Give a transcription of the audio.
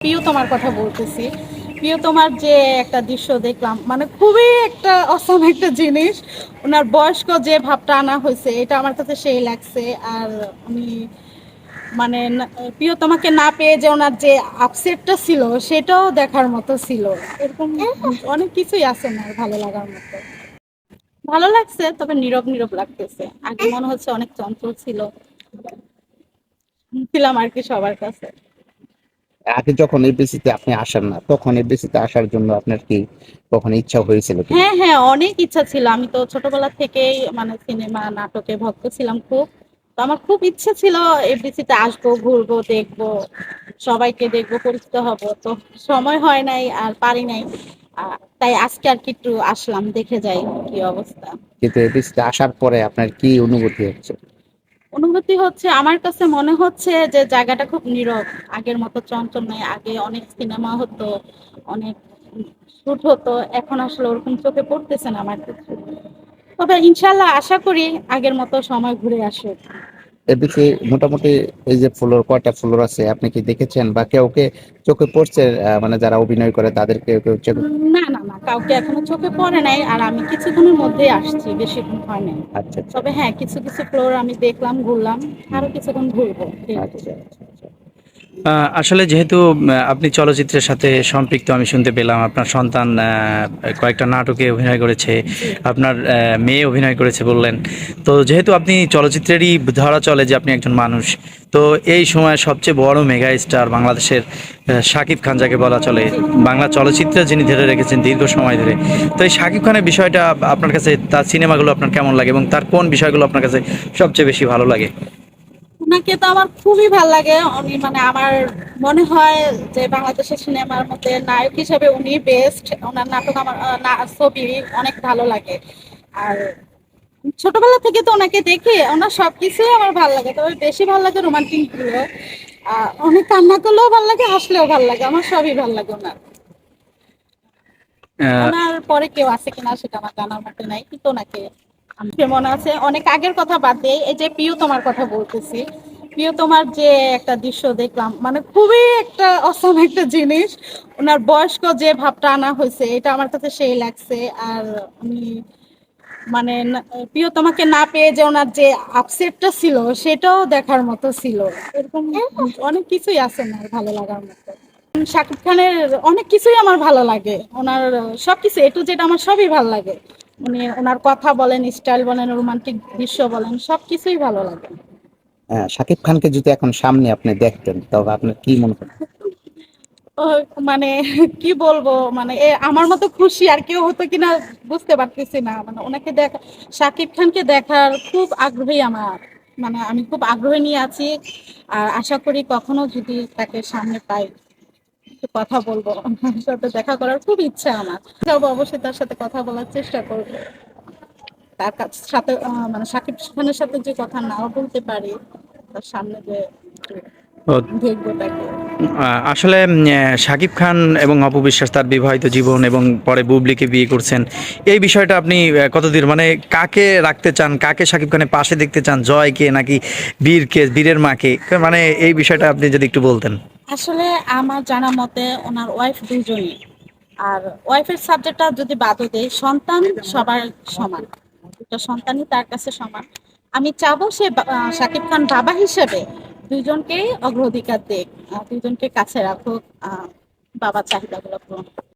প্রিয় তোমার কথা বলতেছি। প্রিয় তোমার যে একটা দৃশ্য দেখলাম মানে খুবই একটা অসম একটা জিনিস। ওনার বয়স্ক যে ভাবটা আনা হয়েছে, এটা আমার কাছে সেই লাগছে। আর আমি মানে প্রিয় তোমাকে না পেয়ে যে ওনার যে আপসেটটা ছিল, সেটাও দেখার মতো ছিল। এরকম অনেক কিছুই আছে না ভালো লাগার মতো। ভালো লাগছে, তবে নীরব নীরব লাগতেছে। আগে মনে হচ্ছে অনেক চঞ্চল ছিল। ছিলাম আর কি সবার কাছে। আগে যখন এবিসিতে আপনি আসেন না তখন এবিসিতে আসার জন্য আপনার কি কখন ইচ্ছা হয়েছিল কি? হ্যাঁ হ্যাঁ অনেক ইচ্ছা ছিল। আমি তো ছোটবেলা থেকেই মানে সিনেমা নাটকে ভক্ত ছিলাম খুব। তো আমার খুব ইচ্ছা ছিল এফডিসিতে আসব ঘুরবো দেখব সবাইকে দেখব পরিচিত হব। তো সময় হয় নাই আর পারি নাই। তাই আজকে আর কি একটু আসলাম দেখে যাই কি অবস্থা। কিন্তু এবিসিতে আসার পরে আপনার কি অনুভূতি হচ্ছে? অনুভূতি হচ্ছে, আমার কাছে মনে হচ্ছে যে জায়গাটা খুব নীরব। আগের মতো চঞ্চল নয় আগে অনেক সিনেমা হতো, অনেক শুট হতো, এখন আসলে ওরকম চোখে পড়তেছে না আমার কাছে। তবে ইনশাল্লাহ আশা করি আগের মতো সময় ঘুরে আসুক। এবিসি মোটামুটি এই যে ফ্লোর কয়টা ফ্লোর আছে আপনি কি দেখেছেন বা কেউ কে চোখে পড়ছে মানে যারা অভিনয় করে তাদেরকে কেউ চোখে না না না কাউকে এখনও চোখে পড়ে নাই আর আমি কিছুক্ষণের মধ্যে আসছি বেশিক্ষণ হয় নাই। আচ্ছা আচ্ছা। তবে হ্যাঁ কিছু কিছু ফ্লোর আমি দেখলাম ঘুরলাম আরও কিছুক্ষণ ঘুরবো। আচ্ছা আচ্ছা, আসলে যেহেতু আপনি চলচ্চিত্রের সাথে সম্পৃক্ত, আমি শুনতে পেলাম আপনার সন্তান কয়েকটা নাটকে অভিনয় করেছে, আপনার মেয়ে অভিনয় করেছে বললেন। তো যেহেতু আপনি চলচ্চিত্রেরই ধরা চলে যে আপনি একজন মানুষ, তো এই সময় সবচেয়ে বড় মেগা স্টার বাংলাদেশের শাকিব খান যাকে বলা চলে, বাংলা চলচ্চিত্রে যিনি ধরে রেখেছেন দীর্ঘ সময় ধরে। তো এই শাকিব খানের বিষয়টা আপনার কাছে তার সিনেমাগুলো আপনার কেমন লাগে এবং তার কোন বিষয়গুলো আপনার কাছে সবচেয়ে বেশি ভালো লাগে? ওনাকে তো আমার খুবই ভালো লাগে। উনি মানে আমার মনে হয় যে বাংলাদেশের সিনেমার মধ্যে নায়ক হিসেবে উনি বেস্ট ওনার নাটক আমার ছবি অনেক ভালো লাগে। আর ছোটবেলা থেকে তো ওনাকে দেখি ওনার সবকিছুই আমার ভালো লাগে। তবে বেশি ভালো লাগে রোমান্টিকগুলো। অনেক কান্না করলেও ভালো লাগে হাসলেও ভালো লাগে। আমার সবই ভালো লাগে ওনার। ওনার পরে কেউ আছে কিনা সেটা আমার জানার মতো নাই কিন্তু ওনাকে মনে আছে? অনেক আগের কথা বাদ দিয়ে এই যে প্রিয় তোমার কথা বলতেছি। প্রিয় তোমার যে একটা দৃশ্য দেখলাম মানে খুবই একটা অসম একটা জিনিস। ওনার বয়স্ক যে ভাবটা আনা হয়েছে, এটা আমার কাছে সেই লাগছে। আর আমি মানে প্রিয় তোমাকে না পেয়ে যে ওনার যে আপসেটটা ছিল, সেটাও দেখার মতো ছিল। এরকম অনেক কিছুই আছে না ভালো লাগার মতো। শাকিব খানের অনেক কিছুই আমার ভালো লাগে। ওনার সবকিছু, এ টু জেড আমার সবই ভালো লাগে। উনি ওনার কথা বলেন স্টাইল বলেন রোমান্টিক দৃশ্য বলেন সবকিছুই ভালো লাগে। হ্যাঁ শাকিব খানকে যদি এখন সামনে আপনি দেখতেন তবে আপনার কি মনে হয়? মানে কি বলব মানে আমার মতো খুশি আর কেউ হতো কিনা বুঝতে পারতেছি না। মানে ওনাকে দেখা শাকিব খানকে দেখার খুব আগ্রহী আমার। মানে আমি খুব আগ্রহী নিয়ে আছি আর আশা করি কখনো যদি তাকে সামনে পাই। একটু কথা বলব। সাথে দেখা করার খুব ইচ্ছা আমার। যাব অবশ্যই তার সাথে কথা বলার চেষ্টা করব। তার সাথে মানে সাকিব খানের সাথে যে কথা নাও বলতে পারি, তার সামনে যে একটু ও, দেখব তাকে আহ, আসলে শাকিব খান এবং অপু বিশ্বাস তার বিবাহিত জীবন এবং পরে বুবলিকে বিয়ে করছেন। এই বিষয়টা আপনি কতদিন মানে কাকে রাখতে চান? কাকে শাকিব খানের পাশে দেখতে চান? জয়কে নাকি বীরকে বীরের মাকে? মানে এই বিষয়টা আপনি যদি একটু বলতেন। আসলে আমার জানা মতে ওনার ওয়াইফ দুজনই আর ওয়াইফের সাবজেক্টটা যদি বাদও দেয় সন্তান সবার সমান। দুটো সন্তানই তার কাছে সমান। আমি চাবো সে শাকিব খান বাবা হিসেবে দুইজনকেই অগ্রাধিকার দেখ দুইজনকে কাছে রাখুক বাবার চাহিদাগুলো পূরণ।